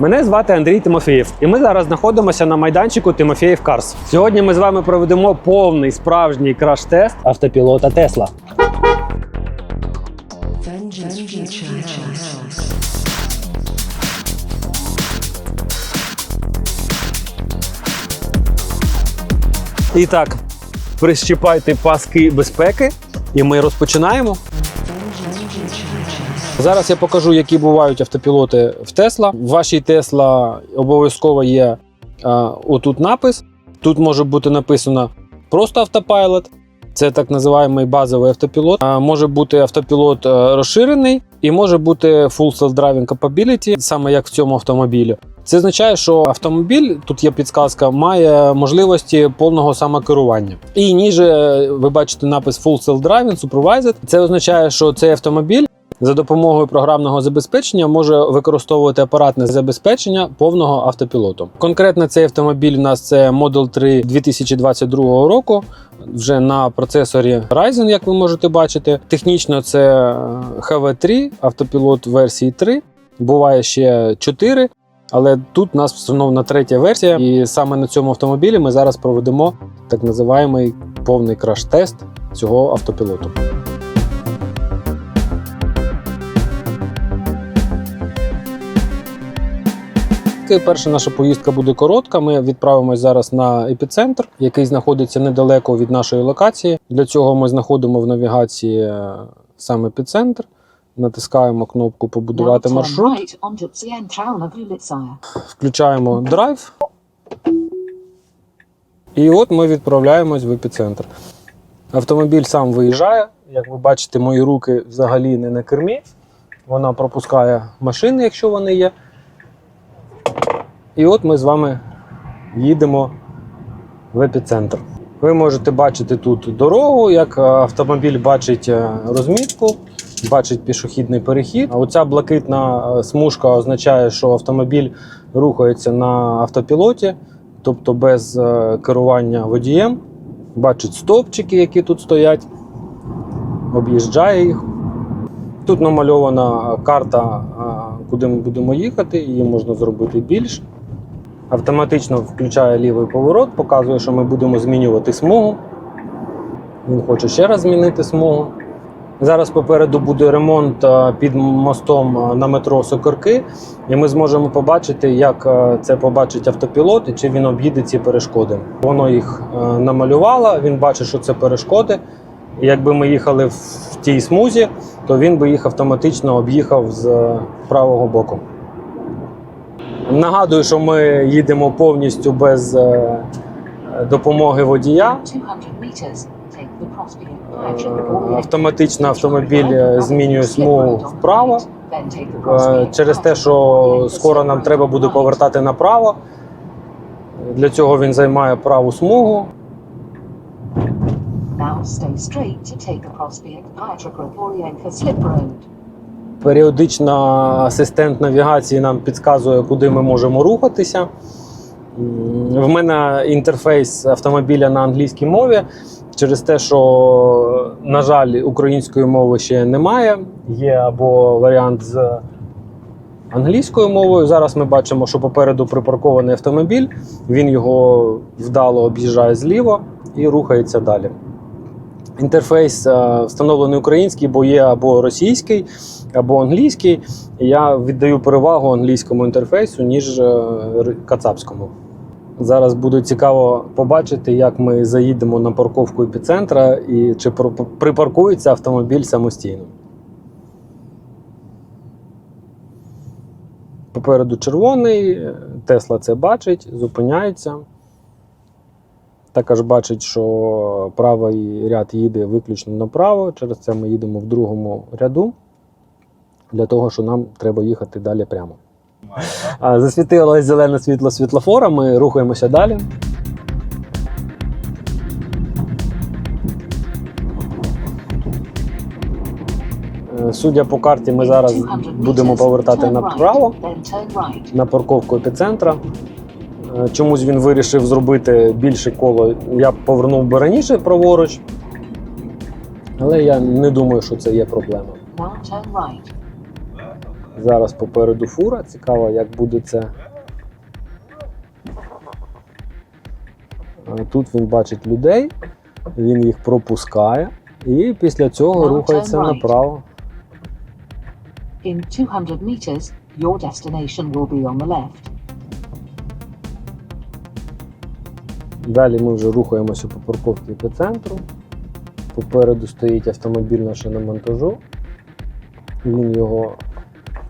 Мене звати Андрій Тимофєєв, і ми зараз знаходимося на майданчику Тимофєєв Карс. Сьогодні ми з вами проведемо повний справжній краш-тест автопілота Тесла. І так, прищіпайте паски безпеки, і ми розпочинаємо. Зараз я покажу, які бувають автопілоти в Тесла. В вашій Тесла обов'язково є а, отут напис. Тут може бути написано просто автопайлот. Це так називаємий базовий автопілот. А, може бути автопілот е, розширений і може бути Full Self-Driving Capability, саме як в цьому автомобілі. Це означає, що автомобіль, тут є підсказка, має можливості повного самокерування. І ніже ви бачите напис Full Self-Driving Supervised. Це означає, що цей автомобіль за допомогою програмного забезпечення може використовувати апаратне забезпечення повного автопілоту. Конкретно цей автомобіль у нас це Model 3 2022 року. Вже на процесорі Ryzen, як ви можете бачити. Технічно це HV3, автопілот версії 3. Буває ще 4, але тут у нас встановлена третя версія. І саме на цьому автомобілі ми зараз проведемо так називаємий повний краш-тест цього автопілоту. Таки Перша наша поїздка буде коротка. Ми відправимось зараз на епіцентр, який знаходиться недалеко від нашої локації. Для цього ми знаходимо в навігації е, сам епіцентр, натискаємо кнопку Побудувати маршрут, включаємо драйв. І от ми відправляємось в епіцентр. Автомобіль сам виїжджає. Як ви бачите, мої руки взагалі не на кермі. Вона пропускає машини, якщо вони є. І от ми з вами їдемо в епіцентр. Ви можете бачити тут дорогу, як автомобіль бачить е, розмітку, бачить пішохідний перехід. Оця блакитна е, смужка означає, що автомобіль рухається на автопілоті, тобто без е, керування водієм. Бачить стовпчики, які тут стоять, об'їжджає їх. Тут намальована карта, куди ми будемо їхати, її можна зробити більш. Автоматично включає лівий поворот, показує, що ми будемо змінювати смугу. Він хоче ще раз змінити смугу. Зараз попереду буде ремонт е, під мостом е, на метро Сокорки, і ми зможемо побачити, як е, це побачить автопілот і чи він об'їде ці перешкоди. Воно їх намалювало, він бачить, що це перешкоди. І якби ми їхали в тій смузі, то він би їх автоматично об'їхав з правого боку. Нагадую, що ми їдемо повністю без е, допомоги водія. 200 meters, take the Prospect Е. Автоматично автомобіль е, змінює смугу вправо. The Через те, що скоро нам треба буде повертати направо. Для цього він займає праву смугу. Now stay straight to take the Prospect Pietrograd Orientka Slip Road. Періодично асистент навігації нам підказує, куди ми можемо рухатися. В мене інтерфейс автомобіля на англійській мові. Через те, що, на жаль, української мови ще немає. Є або варіант з англійською мовою. Зараз ми бачимо, що попереду припаркований автомобіль. Він його вдало об'їжджає зліво і рухається далі. Інтерфейс е, встановлений український, бо є або російський, або англійський. Я віддаю перевагу англійському інтерфейсу, ніж е, кацапському. Зараз буде цікаво побачити, як ми заїдемо на парковку епіцентра і чи припаркується автомобіль самостійно. Попереду червоний, Тесла це бачить, зупиняється. Також бачить, що правий ряд їде виключно направо. Через це ми їдемо в другому ряду, для того, що нам треба їхати далі прямо. А, Засвітилось зелене світло світлофора, ми рухаємося далі. Е, Судя по карті, ми зараз будемо повертати направо на парковку епіцентра. Е, Чомусь він вирішив зробити більше коло. Я б повернув би раніше праворуч, але я не думаю, що це є проблема. Зараз попереду фура. Цікаво, як буде це. Е, Тут він бачить людей, він їх пропускає і після цього рухається направо. In 200 meters, your destination will be on the left. Далі ми вже рухаємося по парковці епіцентру. Попереду стоїть автомобіль на шиномонтажу. Він його.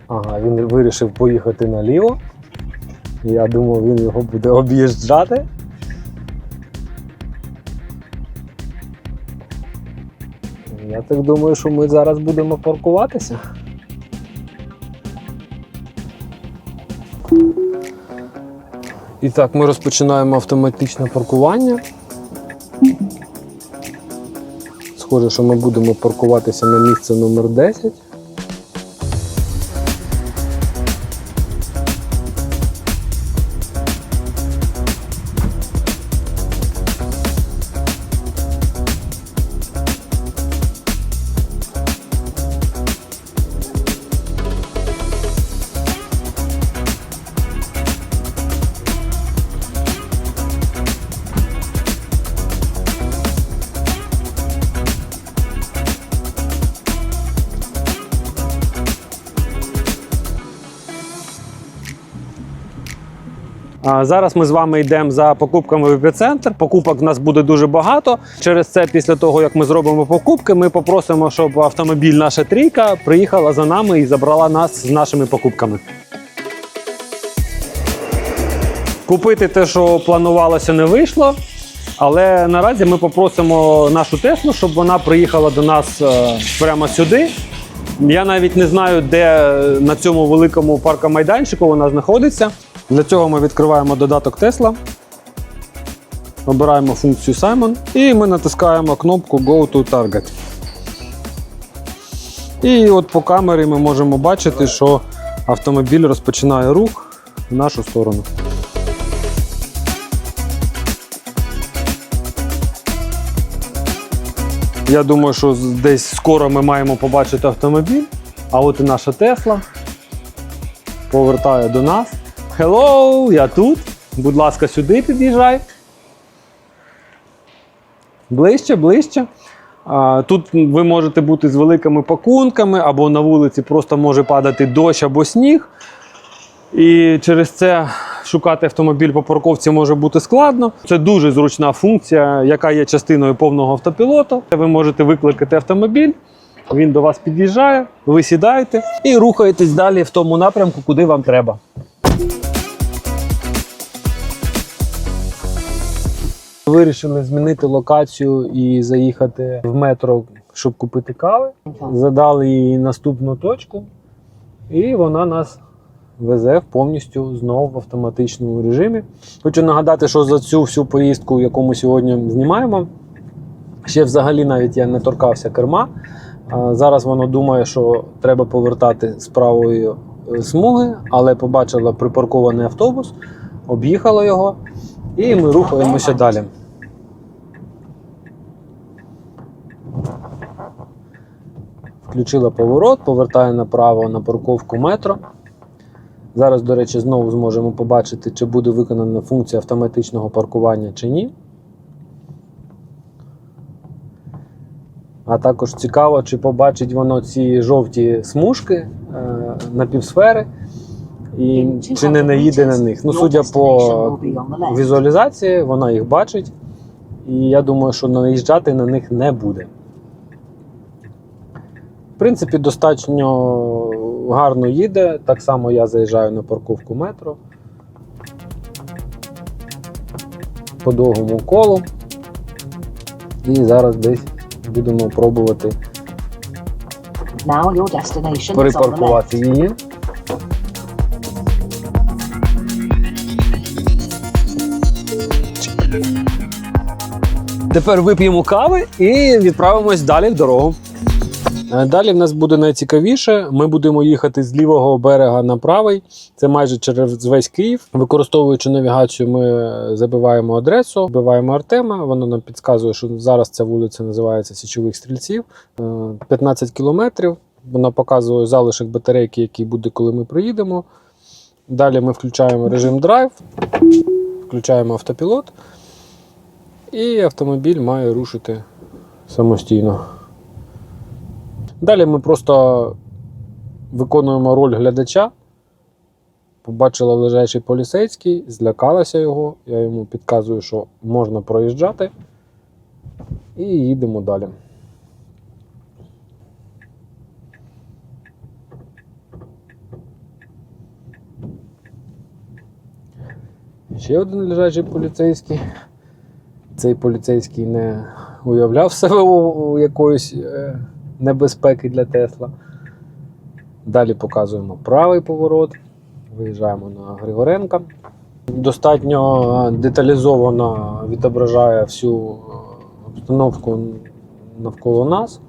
Ага, він вирішив поїхати наліво. Я думав, він його буде об'їжджати. Я так думаю, що ми зараз будемо паркуватися. І так, ми розпочинаємо автоматичне паркування. Схоже, що ми будемо паркуватися на місце номер 10. Зараз ми з вами йдемо за покупками в епіцентр. Покупок в нас буде дуже багато. Через це, після того як ми зробимо покупки, ми попросимо, щоб автомобіль наша трійка приїхала за нами і забрала нас з нашими покупками. Купити те, що планувалося, не вийшло. Але наразі ми попросимо нашу Теслу, щоб вона приїхала до нас е, прямо сюди. Я навіть не знаю, де е, на цьому великому паркомайданчику вона знаходиться. Для цього ми відкриваємо додаток Tesla, обираємо функцію Simon і ми натискаємо кнопку Go to Target. І от по камері ми можемо бачити, що автомобіль розпочинає рух в нашу сторону. Я думаю, що десь скоро ми маємо побачити автомобіль. А от і наша Тесла повертає до нас. Hello, я тут. Будь ласка, сюди під'їжджай. Ближче, ближче. Тут ви можете бути з великими пакунками, або на вулиці просто може падати дощ або сніг. І через це шукати автомобіль по парковці може бути складно. Це дуже зручна функція, яка є частиною повного автопілоту. Ви можете викликати автомобіль, він до вас під'їжджає, ви сідаєте і рухаєтесь далі в тому напрямку, куди вам треба. Вирішили змінити локацію і заїхати в метро, щоб купити кави. Задали їй наступну точку, і вона нас везе повністю знову в автоматичному режимі. Хочу нагадати, що за цю всю поїздку, яку ми сьогодні знімаємо, ще взагалі навіть я не торкався керма. Зараз воно думає, що треба повертати з правої е, смуги, але побачила припаркований автобус, об'їхала його, і ми рухаємося далі. Включила поворот, повертає направо на парковку метро. Зараз, до речі, знову зможемо побачити, чи буде виконана функція автоматичного паркування чи ні. А також цікаво, чи побачить воно ці жовті смужки е, напівсфери і чи не наїде на них. Ну, судя по візуалізації, вона їх бачить. І я думаю, що наїжджати на них не буде. Принципі, достатньо гарно їде. Так само я заїжджаю на парковку метро. По довгому колу. І зараз десь будемо пробувати перепаркувати її. Тепер вип'ємо кави і відправимось далі в дорогу. Е, Далі в нас буде найцікавіше. Ми будемо їхати з лівого берега на правий. Це майже через весь Київ. Використовуючи навігацію, ми забиваємо адресу, вбиваємо Артема. Воно нам підказує, що зараз ця вулиця називається Січових Стрільців. Е, 15 кілометрів. Вона показує залишок батарейки, який буде, коли ми приїдемо. Далі ми включаємо режим драйв, включаємо автопілот, і автомобіль має рушити самостійно. Далі ми просто виконуємо роль глядача. Побачила лежачий поліцейський, злякалася його. Я йому підказую, що можна проїжджати. І їдемо далі. Ще один лежачий поліцейський. Цей поліцейський не уявляв себе у, якоїсь е, небезпеки для Тесла. Далі показуємо правий поворот. Виїжджаємо на Григоренка. Достатньо деталізовано відображає всю е, обстановку навколо нас.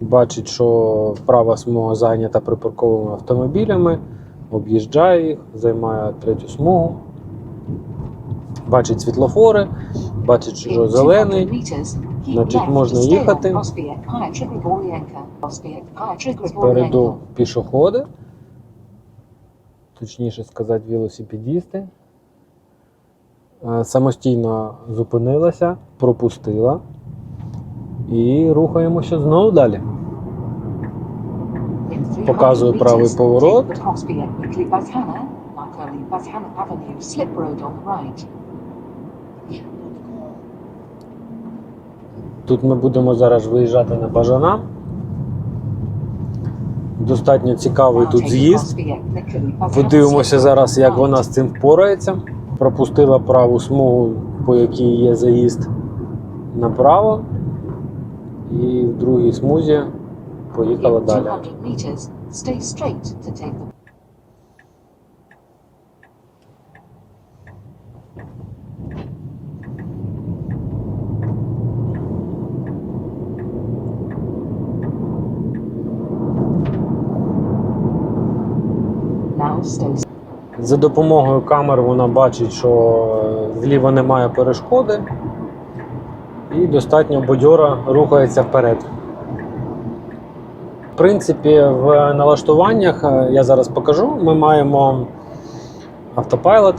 Бачить, що права смуга зайнята припаркованими автомобілями, об'їжджає їх, займає третю смугу. Бачить світлофори, бачить, що зелений. Значить, можна їхати. Спереду пішоходи, точніше сказати, велосипедісти. Е, Самостійно зупинилася, пропустила. І рухаємося знову далі. Показую правий поворот. take the Prospect Quickly Bathana, Marconi Bathana Avenue, slip road on the right. Тут ми будемо зараз виїжджати на бажана. Достатньо цікавий тут з'їзд. Подивимося зараз, як вона з цим впорається. Пропустила праву смугу, по якій є заїзд направо. І в другій смузі поїхала далі. 200 meters, stay straight to take the Now stay За допомогою камер вона бачить, що зліва немає перешкоди, і достатньо бадьора рухається вперед. В принципі, в налаштуваннях е, я зараз покажу. Ми маємо автопайлот,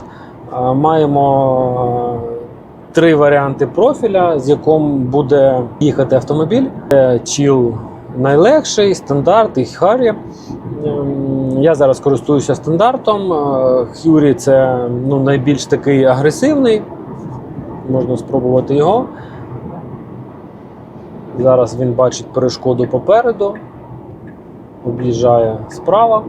е, маємо е, три варіанти профіля, з яким буде їхати автомобіль. Це Chill найлегший, стандарт і Харі. Ем, Я зараз користуюся стандартом. Е, Хюрі це ну, найбільш такий агресивний. Можна спробувати його. Зараз він бачить перешкоду попереду, об'їжджає справа.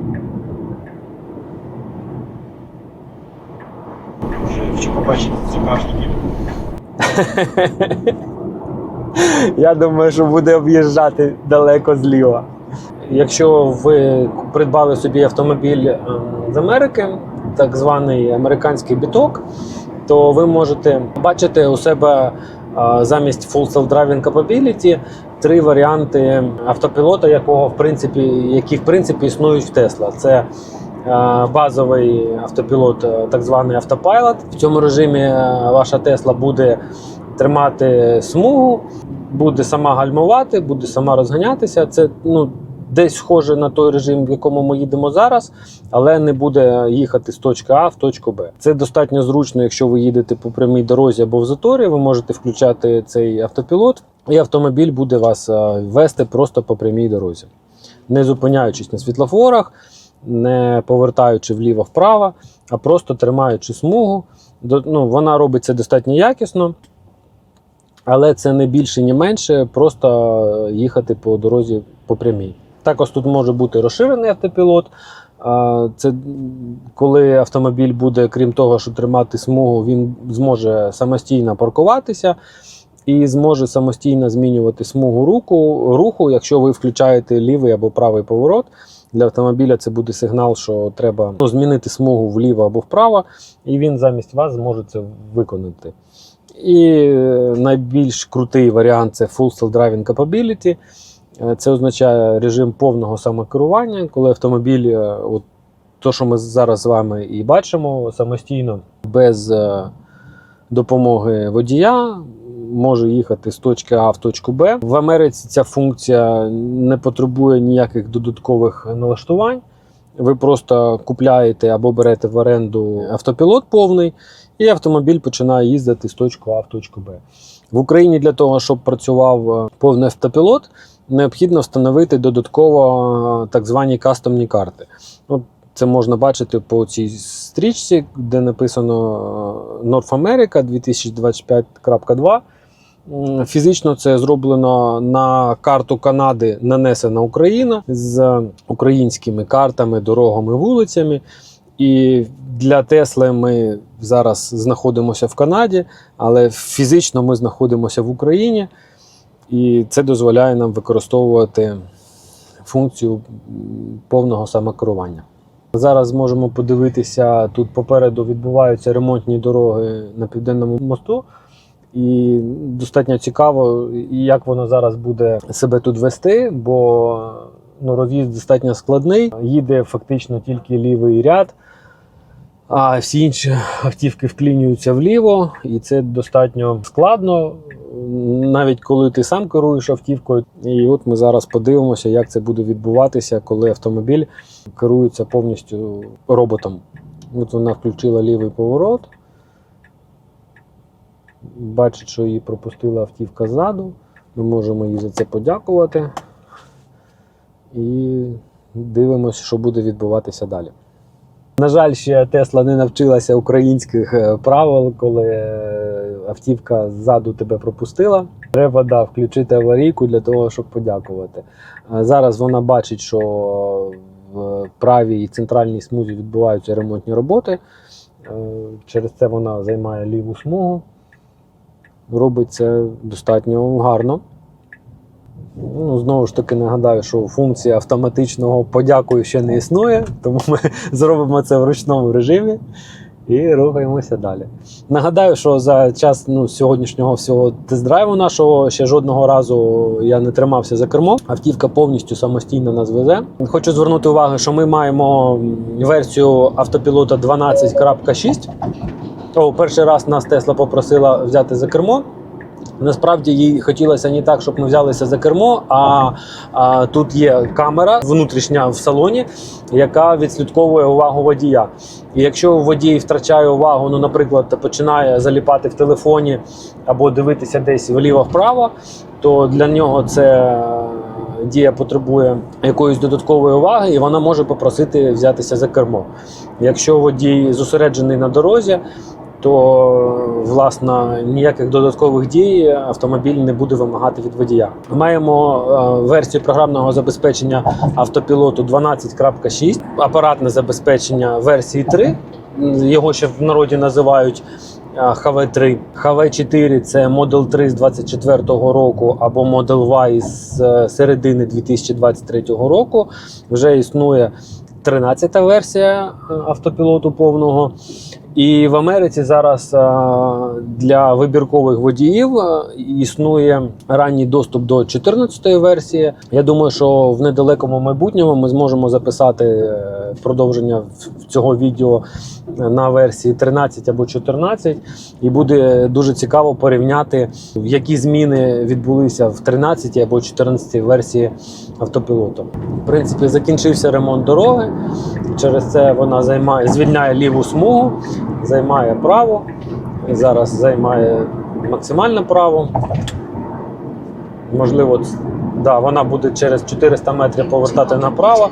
Чи побачити ці каштуки? Я думаю, що буде об'їжджати далеко зліва. Якщо ви придбали собі автомобіль ем, з Америки, так званий американський біток, то ви можете бачити у себе е, замість Full Self Driving Capability три варіанти автопілота, якого в принципі, які в принципі існують в Tesla. Це е, базовий автопілот, е, так званий автопайлот. В цьому режимі е, ваша Тесла буде тримати смугу, буде сама гальмувати, буде сама розганятися. Це ну, десь схоже на той режим, в якому ми їдемо зараз, але не буде їхати з точки А в точку Б. Це достатньо зручно, якщо ви їдете по прямій дорозі або в заторі. Ви можете включати цей автопілот, і автомобіль буде вас е, вести просто по прямій дорозі, не зупиняючись на світлофорах, не повертаючи вліво-вправо, а просто тримаючи смугу. Ну, вона робить це достатньо якісно. Але це не більше, ні менше, просто їхати по дорозі по прямій. Також тут може бути розширений автопілот. Це коли автомобіль буде, крім того, що тримати смугу, він зможе самостійно паркуватися і зможе самостійно змінювати смугу руку, руху, якщо ви включаєте лівий або правий поворот. Для автомобіля це буде сигнал, що треба ну, змінити смугу вліво або вправо, і він замість вас зможе це виконати. І е, найбільш крутий варіант це Full Self Driving Capability. Е, Це означає режим повного самокерування, коли автомобіль, е, от то, що ми зараз з вами і бачимо, самостійно, без допомоги водія, може їхати з точки А в точку Б. В Америці ця функція не потребує ніяких додаткових налаштувань. Ви просто купляєте або берете в оренду автопілот повний, і автомобіль починає їздити з точки А в точку Б. В Україні для того, щоб працював е, повний автопілот, необхідно встановити додатково е, так звані кастомні карти. От це можна бачити по цій стрічці, де написано е, North America 2025.2. Фізично це зроблено на карту Канади, нанесена Україна з українськими картами, дорогами, вулицями. І для Тесли ми зараз знаходимося в Канаді, але фізично ми знаходимося в Україні, і це дозволяє нам використовувати функцію повного самокерування. Зараз можемо подивитися, тут попереду відбуваються ремонтні дороги на південному мосту. І достатньо цікаво, як воно зараз буде себе тут вести, бо ну, роз'їзд достатньо складний. Їде фактично тільки лівий ряд, а всі інші автівки вклінюються вліво, і це достатньо складно, навіть коли ти сам керуєш автівкою. І от ми зараз подивимося, як це буде відбуватися, коли автомобіль керується повністю роботом. От вона включила лівий поворот. Бачить, що її пропустила автівка ззаду. Ми можемо їй за це подякувати. І дивимося, що буде відбуватися далі. На жаль, ще Тесла не навчилася українських е, правил, коли е, автівка ззаду тебе пропустила. Треба да, включити аварійку для того, щоб подякувати. Е, Зараз вона бачить, що в правій і центральній смузі відбуваються ремонтні роботи. Через це вона займає ліву смугу. Робить це достатньо гарно. Ну, знову ж таки нагадаю, що функція автоматичного подякую ще не існує, тому ми зробимо це в ручному режимі і рухаємося далі. Нагадаю, що за час ну, сьогоднішнього всього тест-драйву нашого ще жодного разу я не тримався за кермо. Автівка повністю самостійно нас везе. Хочу звернути увагу, що ми маємо версію автопілота 12.6. О, перший раз нас Тесла попросила взяти за кермо. Насправді їй хотілося не так, щоб ми взялися за кермо, а, а тут є камера внутрішня в салоні, яка відслідковує увагу водія. І якщо водій втрачає увагу, ну, наприклад, починає заліпати в телефоні або дивитися десь вліво-вправо, то для нього це е, дія потребує якоїсь додаткової уваги, і вона може попросити взятися за кермо. Якщо водій зосереджений на дорозі, то власне ніяких додаткових дій автомобіль не буде вимагати від водія. Маємо е, версію програмного забезпечення автопілоту 12.6, апаратне забезпечення версії 3. Його ще в народі називають е, HV3. HV4 це Model 3 з 24-го року або Model Y з е, середини 2023 року. Вже існує 13-та версія автопілоту повного. І в Америці зараз е, для вибіркових водіїв е, існує ранній доступ до 14-ї версії. Я думаю, що в недалекому майбутньому ми зможемо записати е, продовження цього відео на версії 13 або 14, і буде дуже цікаво порівняти, які зміни відбулися в 13 або 14 версії автопілоту. В принципі, закінчився ремонт дороги. Через це вона займає, звільняє ліву смугу, займає право. Зараз займає максимальне право. Можливо, да, вона буде через 400 метрів повертати направо.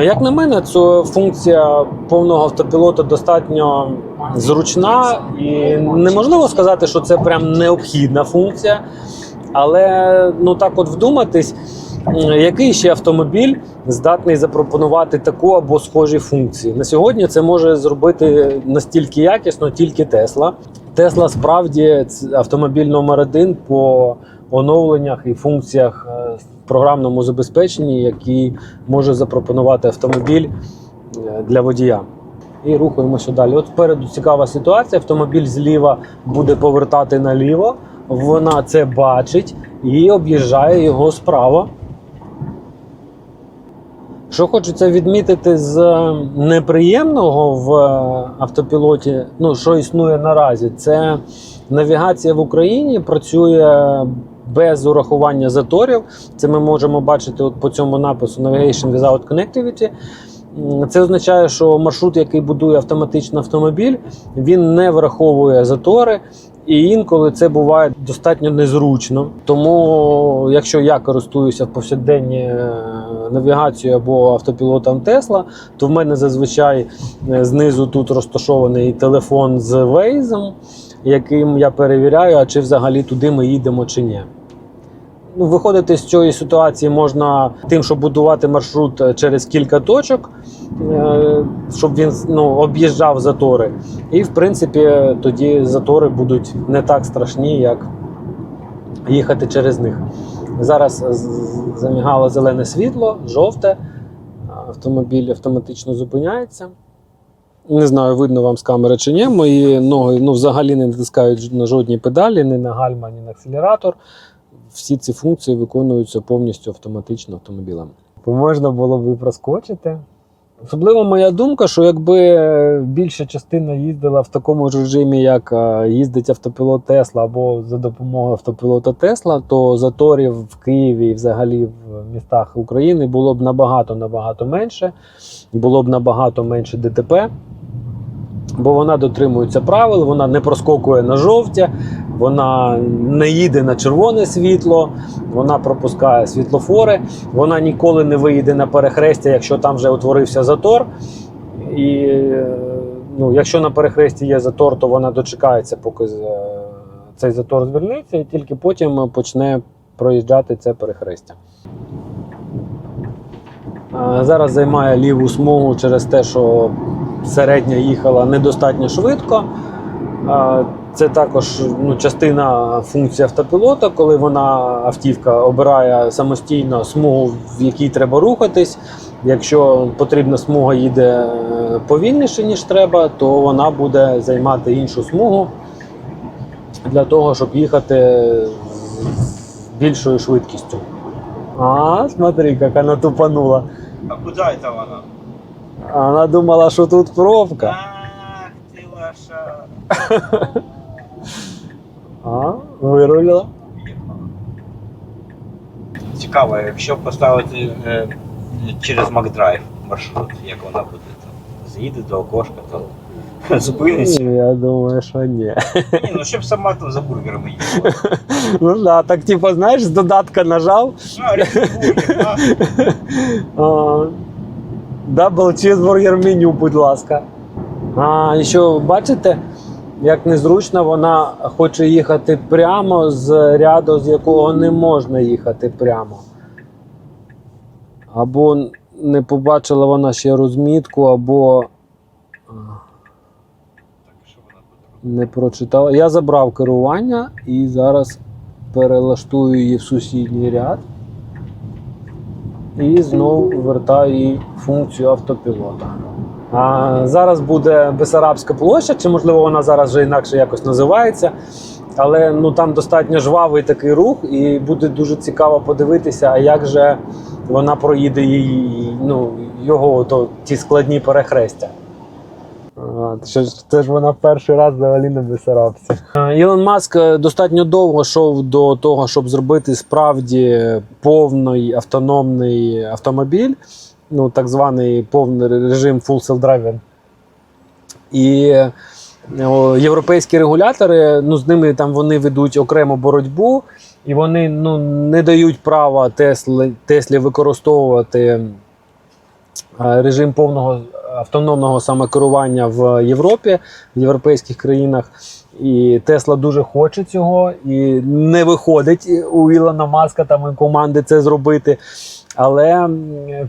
Як на мене, ця функція повного автопілоту достатньо зручна і неможливо сказати, що це прям необхідна функція. Але ну так от вдуматись, який ще автомобіль здатний запропонувати таку або схожі функції. На сьогодні це може зробити настільки якісно тільки Тесла. Тесла справді автомобіль номер один по оновленнях і функціях е, в програмному забезпеченні, які може запропонувати автомобіль е, для водія. І рухаємося далі. От спереду цікава ситуація. Автомобіль зліва буде повертати наліво. Вона це бачить і об'їжджає його справа. Що хочеться відмітити з неприємного в е, автопілоті, ну що існує наразі, це Навігація в Україні працює без урахування заторів. Це ми можемо бачити от по цьому напису Navigation Without Connectivity. Це означає, що маршрут, який будує автоматично автомобіль, він не враховує затори. І інколи це буває достатньо незручно. Тому, якщо я користуюся в повсякденні е, навігацією або автопілотом Тесла, то в мене зазвичай е, знизу тут розташований телефон з Waze, яким я перевіряю, а чи взагалі туди ми їдемо чи ні. Ну, виходити з цієї ситуації можна тим, щоб будувати маршрут е, через кілька точок, е, щоб він ну, об'їжджав затори. І, в принципі, тоді затори будуть не так страшні, як їхати через них. Зараз замігало зелене світло, жовте, автомобіль автоматично зупиняється. Не знаю, видно вам з камери чи ні. Мої ноги ну, взагалі не натискають на жодні педалі, ні на гальма, ні на акселератор. Всі ці функції виконуються повністю автоматично автомобілем. Можна було б і проскочити. Особливо моя думка, що якби більша частина їздила в такому ж режимі, як е, їздить автопілот Тесла або за допомогою автопілота Тесла, то заторів в Києві і взагалі в містах України було б набагато набагато менше, було б набагато менше ДТП. Бо вона дотримується правил, вона не проскокує на жовті, вона не їде на червоне світло, вона пропускає світлофори, вона ніколи не виїде на перехрестя, якщо там вже утворився затор. І е, ну, якщо на перехресті є затор, то вона дочекається, поки е, цей затор звернеться, і тільки потім почне проїжджати це перехрестя. Е, Зараз займає ліву смугу через те, що середня їхала недостатньо швидко. Це також ну, частина функції автопілота, коли вона автівка обирає самостійно смугу, в якій треба рухатись. Якщо потрібна смуга їде е, повільніше, ніж треба, то вона буде займати іншу смугу для того, щоб їхати з більшою швидкістю. А, смотри, як вона тупанула. А куда это она? Вона думала, що тут пробка. Ах ты лоша. А, вирулила. Цікаво, якщо поставити е, через Макдрайв маршрут, як вона буде там. З'їде до окошка, то зупиниться. Я думаю, що ні. Ні, ну щоб сама там за бургерами їхала. Ну да, так типу, знаєш, з додатка нажав. А, бургер, а? а, Дабл чизбургер меню, будь ласка. А, і що, бачите, як незручно вона хоче їхати прямо з ряду, з якого не можна їхати прямо. Або не побачила вона ще розмітку, або. Не прочитала. Я забрав керування і зараз перелаштую її в сусідній ряд. І знову вертаю їй функцію автопілота. А, зараз буде Бесарабська площа, чи можливо вона зараз вже інакше якось називається. Але ну, там достатньо жвавий такий рух, і буде дуже цікаво подивитися, а як же вона проїде її, ну, його то, ті складні перехрестя. Це ж, це ж вона перший раз взагалі на Бесарабці. Ілон Маск е, достатньо довго йшов до того, щоб зробити справді повний автономний автомобіль, ну так званий повний режим Full Self Driving. І о, європейські регулятори, ну з ними там вони ведуть окрему боротьбу, і вони ну, не дають права Теслі, Теслі використовувати е, режим повного автономного самокерування в Європі, в європейських країнах. І Тесла дуже хоче цього, і не виходить у Ілона Маска там і команди це зробити. Але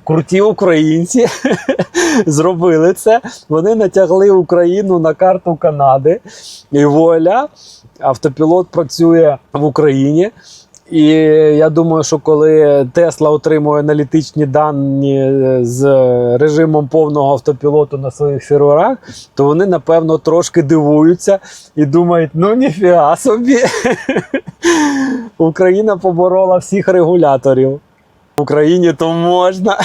круті українці зробили це. Вони натягли Україну на карту Канади. І вуаля, автопілот працює в Україні. І я думаю, що коли Тесла отримує аналітичні дані е, з режимом повного автопілоту на своїх серверах, то вони напевно трошки дивуються і думають: ну ніфіга собі. Україна поборола всіх регуляторів. В Україні то можна.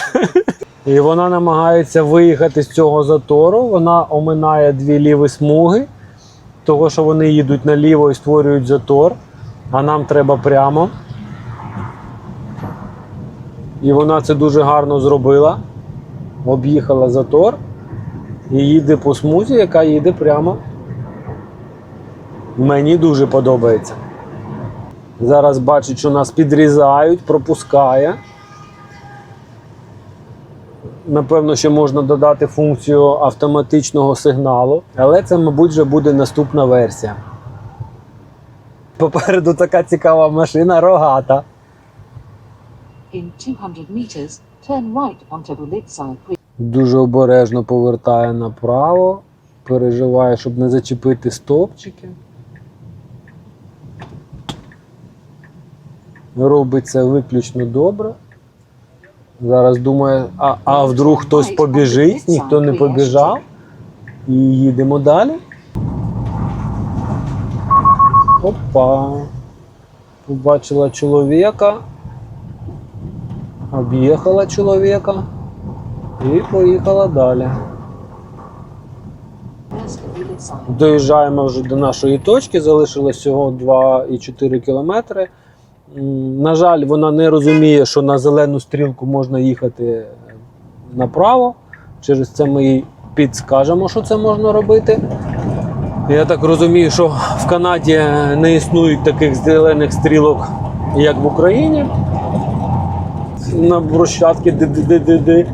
І вона намагається виїхати з цього затору. Вона оминає дві ліві смуги. того що вони їдуть наліво і створюють затор, а нам треба прямо. І вона це дуже гарно зробила. Об'їхала затор і їде по смузі, яка їде прямо. Мені дуже подобається. Зараз бачить, що нас підрізають, пропускає. Напевно, ще можна додати функцію автоматичного сигналу, але це, мабуть, вже буде наступна версія. Попереду така цікава машина рогата. In 200 meters, turn right onto Bulitsai Creek. Дуже обережно повертає направо, переживає, щоб не зачепити стовпчики. Робить це виключно добре. Зараз думає, а, а вдруг хтось побіжить, ніхто не побіжав. І їдемо далі. Опа. Побачила чоловіка. Об'їхала чоловіка. І поїхала далі. Доїжджаємо вже до нашої точки, залишилось всього 2,4 кілометри. На жаль, вона не розуміє, що на зелену стрілку можна їхати направо. Через це ми їй підскажемо, що це можна робити. Я так розумію, що в Канаді не існують таких зелених стрілок, як в Україні. На брусчатки ди-ди-ди-ди-ди.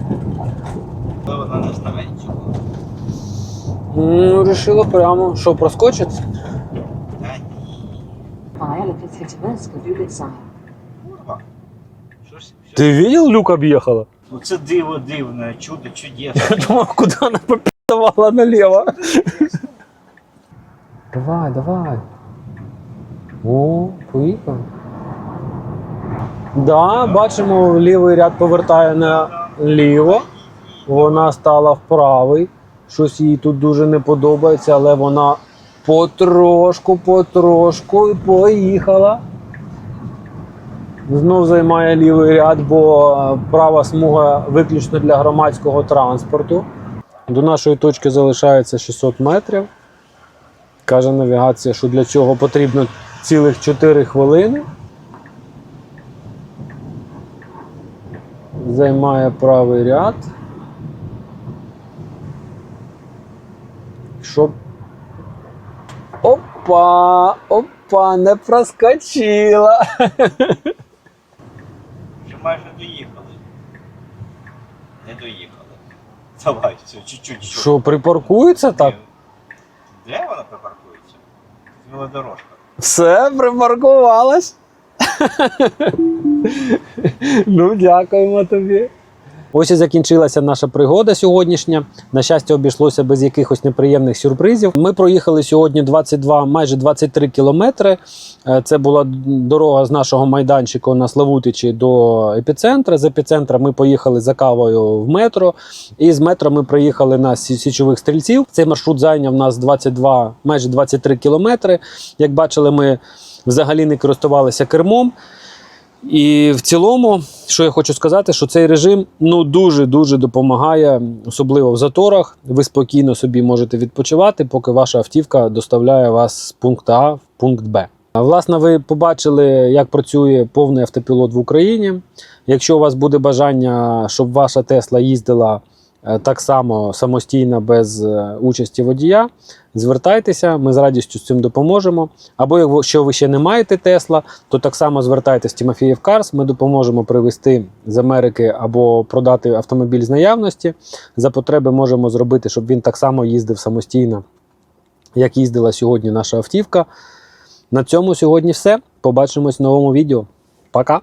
Вона не. Ну, Рішила прямо, що проскочить. Та ні. Violet hit Verska Bulitsai. Курва. Що ж, що Ти бачив, люк об'їхала? Ну це диво дивне, чудо чудесно. Думав, куди вона попідавала наліво. Давай, давай. О, поїхав. Да, бачимо, лівий ряд повертає наліво. Вона стала в правий. Щось їй тут дуже не подобається, але вона потрошку, потрошку і поїхала. Знов займає лівий ряд, бо права смуга виключно для громадського транспорту. До нашої точки залишається 600 метрів. Каже навігація, що для цього потрібно цілих 4 хвилини. Займає правий ряд. Щоб. Опа! Опа! Не проскочила! Вже майже доїхали. Не доїхали. Давай, все, чуть-чуть. Що, припаркується так? Де вона припаркується? Велодорожка. Все, припаркувалась. ну, дякуємо тобі. Ось і закінчилася наша пригода сьогоднішня. На щастя, обійшлося без якихось неприємних сюрпризів. Ми проїхали сьогодні 22, майже 23 кілометри. Е, Це була дорога з нашого майданчика на Славутичі до епіцентра. З епіцентра ми поїхали за кавою в метро. І з метро ми приїхали на січових стрільців. Цей маршрут зайняв нас 22, майже 23 кілометри. Як бачили, ми взагалі не користувалися кермом. І в цілому, що я хочу сказати, що цей режим ну дуже дуже допомагає, особливо в заторах. Ви спокійно собі можете відпочивати, поки ваша автівка доставляє вас з пункту А в пункт Б. Власне, ви побачили, як працює повний автопілот в Україні. Якщо у вас буде бажання, щоб ваша Тесла їздила так само самостійно без е, участі водія, звертайтеся, ми з радістю з цим допоможемо. Або якщо ви ще не маєте Тесла, то так само звертайтеся в Тімофіїв Карс. Ми допоможемо привезти з Америки або продати автомобіль з наявності. За потреби можемо зробити, щоб він так само їздив самостійно, як їздила сьогодні наша автівка. На цьому сьогодні все. Побачимось в новому відео. Пока!